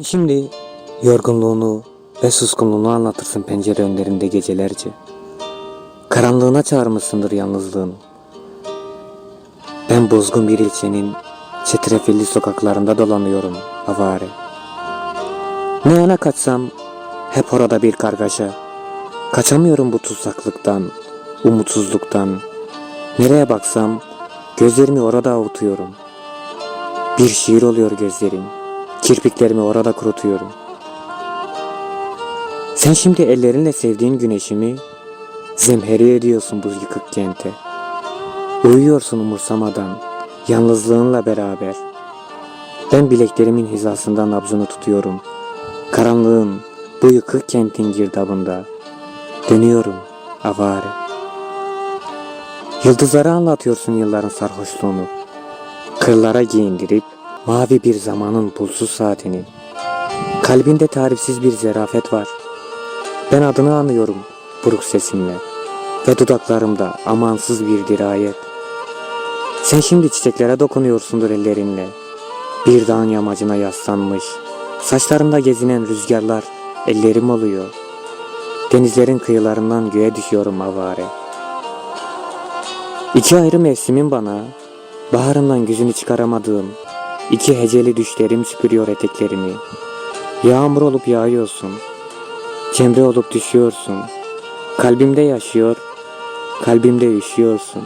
Şimdi yorgunluğunu ve suskunluğunu anlatırsın pencere önlerinde gecelerce. Karanlığına çağırmışsındır yalnızlığın. Ben bozgun bir ilçenin çetrefilli sokaklarında dolanıyorum avare. Ne yana kaçsam hep orada bir kargaşa. Kaçamıyorum bu tutsaklıktan, umutsuzluktan. Nereye baksam gözlerimi orada avutuyorum. Bir şiir oluyor gözlerim. Kirpiklerimi orada kurutuyorum. Sen şimdi ellerinle sevdiğin güneşimi zemheri ediyorsun bu yıkık kente. Uyuyorsun umursamadan, yalnızlığınla beraber. Ben bileklerimin hizasından nabzını tutuyorum. Karanlığın, bu yıkık kentin girdabında. Dönüyorum, avare. Yıldızlara anlatıyorsun yılların sarhoşluğunu. Kırlara giyindirip mavi bir zamanın pulsuz saatini. Kalbinde tarifsiz bir zerafet var. Ben adını anıyorum buruk sesimle ve dudaklarımda amansız bir dirayet. Sen şimdi çiçeklere dokunuyorsundur ellerinle. Bir dağın yamacına yaslanmış, saçlarında gezinen rüzgarlar ellerim oluyor. Denizlerin kıyılarından göğe düşüyorum avare. İki ayrı mevsimin bana, baharımdan güzünü çıkaramadığım, iki heceli düşlerim süpürüyor eteklerimi. Yağmur olup yağıyorsun, cemre olup düşüyorsun. Kalbimde yaşıyor, kalbimde üşüyorsun.